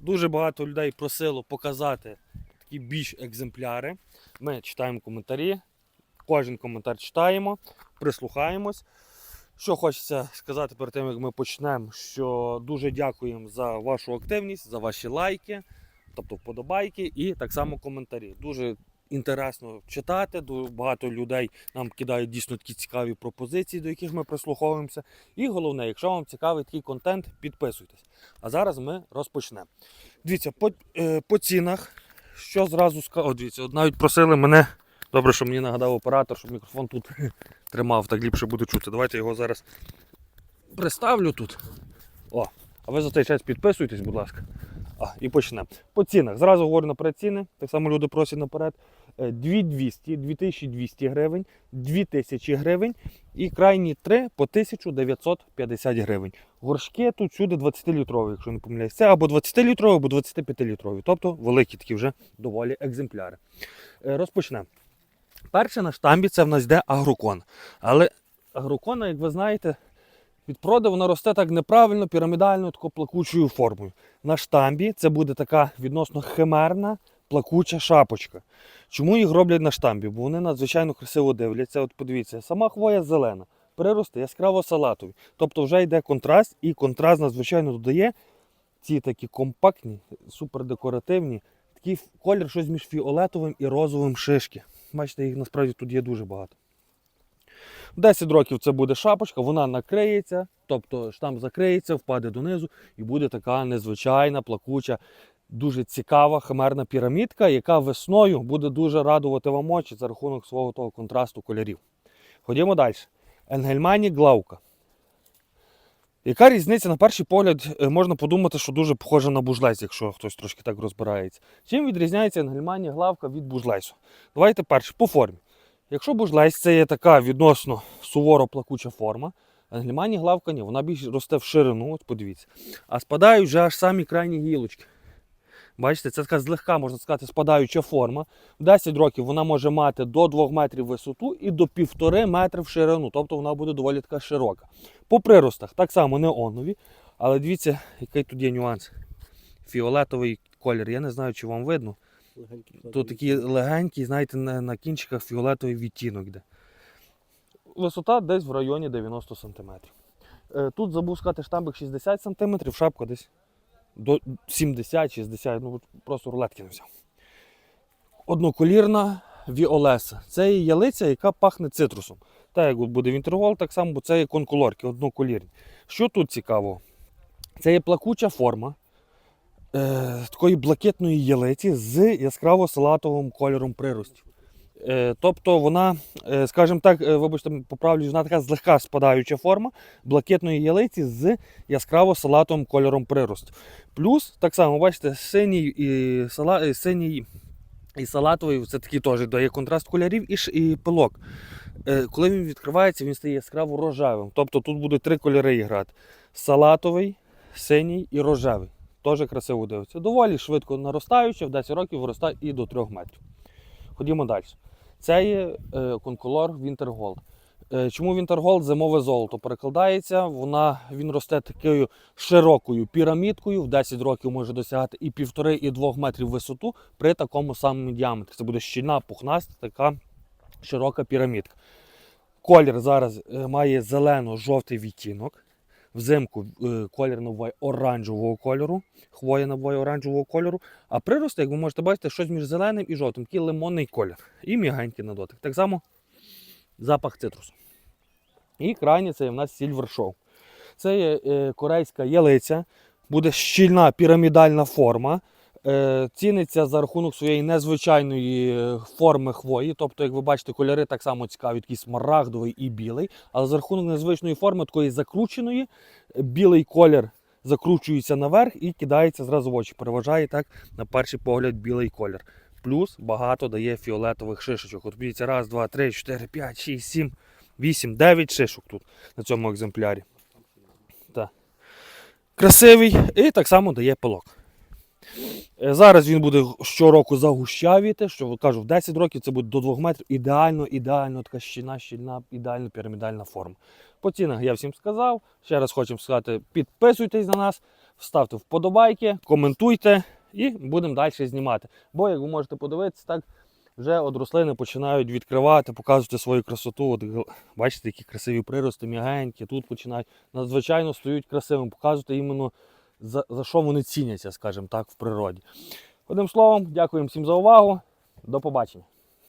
Дуже багато людей просило показати такі більш екземпляри. Ми читаємо коментарі, кожен коментар читаємо, прислухаємось. Що хочеться сказати перед тим, як ми почнемо, що дуже дякуємо за вашу активність, за ваші лайки, тобто вподобайки і так само коментарі. Дуже інтересно читати, багато людей нам кидають дійсно такі цікаві пропозиції, до яких ми прислуховуємося. І головне, якщо вам цікавий такий контент, підписуйтесь. А зараз ми розпочнемо. Дивіться, по, е, по цінах, що зразу скажу, дивіться, навіть просили мене. Добре, що мені нагадав оператор, щоб мікрофон тут тримав, так ліпше буде чути. Давайте його зараз приставлю тут. О, а ви за цей час підписуйтесь, будь ласка. А, і почнемо. По цінах. Зразу говорю наперед ціни. Так само люди просять наперед. Е, 2200, 2200 гривень, 2000 гривень і крайні три по 1950 гривень. Горшки тут сюди 20-літрові, якщо не помиляюсь. Це або 20-літрові, або 25-літрові. Тобто великі такі вже доволі екземпляри. Е, Розпочнемо. Перше на штамбі це в нас йде агрокон. Але агрокона, як ви знаєте, від проди вона росте так неправильно, пірамідально, тако плакучою формою. На штамбі це буде така відносно химерна плакуча шапочка. Чому їх роблять на штамбі? Бо вони надзвичайно красиво дивляться. От подивіться, сама хвоя зелена, прирости яскраво салатові. Тобто вже йде контраст, і контраст надзвичайно додає ці такі компактні, супердекоративні, такий колір щось між фіолетовим і розовим шишки. Бачите, їх насправді тут є дуже багато. 10 років це буде шапочка, вона накриється, тобто штамп закриється, впаде донизу і буде така незвичайна, плакуча, дуже цікава химерна пірамідка, яка весною буде дуже радувати вам очі за рахунок свого того контрасту кольорів. Ходімо далі. Енгельмані Глаука. Яка різниця на перший погляд е, можна подумати, що дуже похожа на бужлець, якщо хтось трошки так розбирається. Чим відрізняється енгельмані главка від бужлейсу? Давайте перше по формі. Якщо бужлейс це є така відносно суворо плакуча форма, енгельмані главка ні, вона більш росте в ширину, от подивіться. А спадають вже аж самі крайні гілочки. Бачите, це така злегка, можна сказати, спадаюча форма. В 10 років вона може мати до 2 метрів висоту і до 1,5 метри в ширину, тобто вона буде доволі така широка. По приростах так само неонові, але дивіться, який тут є нюанс. Фіолетовий колір. Я не знаю, чи вам видно. Тут такий легенький, знаєте, на, на кінчиках фіолетовий відтінок йде. Висота десь в районі 90 см. Е, Тут забув сказати штамбик 60 см, шапка десь до 70-60, ну просто рулетки не взяв. Одноколірна Віолеса. Це є ялиця, яка пахне цитрусом. Так як буде Вінтергол, так само, бо це є конколорки, одноколірні. Що тут цікаво? Це є плакуча форма е, такої блакитної ялиці з яскраво салатовим кольором приростів. Е, тобто вона, е, скажімо так, е, вибачте, поправлю, вона така злегка спадаюча форма блакитної ялиці з яскраво салатовим кольором приростів. Плюс, так само, бачите, синій і, сала, синій і салатовий це такий теж дає контраст кольорів і, і пилок. Коли він відкривається, він стає яскраво рожевим. Тобто тут будуть три кольори грати: салатовий, синій і рожевий. Теж красиво дивиться. Доволі швидко наростаючи, в 10 років виростає і до 3 метрів. Ходімо далі. Це є е, конколор. Е, чому Gold зимове золото перекладається? Вона, він росте такою широкою пірамідкою, в 10 років може досягати і 1,5 і 2 метрів висоту при такому самому діаметрі. Це буде щільна, пухнаста, така широка пірамідка. Колір зараз е, має зелено-жовтий відтінок. Взимку е, колір набуває оранжевого кольору, хвоя набуває оранжевого кольору, а прирости, як ви можете бачити, щось між зеленим і жовтим, такий лимонний колір. І м'ягенький на дотик. Так само запах цитрусу. І крайнє це в нас Show. Це є е, корейська ялиця, буде щільна пірамідальна форма. Е, ціниться за рахунок своєї незвичайної е, форми хвої. Тобто, як ви бачите, кольори так само цікаві, такий смарагдовий і білий. Але за рахунок незвичної форми, такої закрученої, білий колір закручується наверх і кидається зразу в очі. Переважає так, на перший погляд, білий колір. Плюс багато дає фіолетових шишечок. От дивіться, раз, два, три, чотири, п'ять, шість, сім, вісім, дев'ять шишок тут на цьому екземплярі. Так. Красивий і так само дає пилок. Е, Зараз він буде щороку загущавіти, що кажу, в 10 років це буде до 2 метрів. Ідеально, ідеально така щільна, щільна, ідеально пірамідальна форма. По цінах я всім сказав. Ще раз хочемо сказати, підписуйтесь на нас. ставте вподобайки, коментуйте і будемо далі знімати. Бо, як ви можете подивитися, так вже от рослини починають відкривати, показувати свою красоту. От, бачите, які красиві прирости, м'ягенькі, тут починають надзвичайно стають красивими, показувати іменно за, за що вони ціняться, скажімо так, в природі. Одним словом, дякую всім за увагу. До побачення.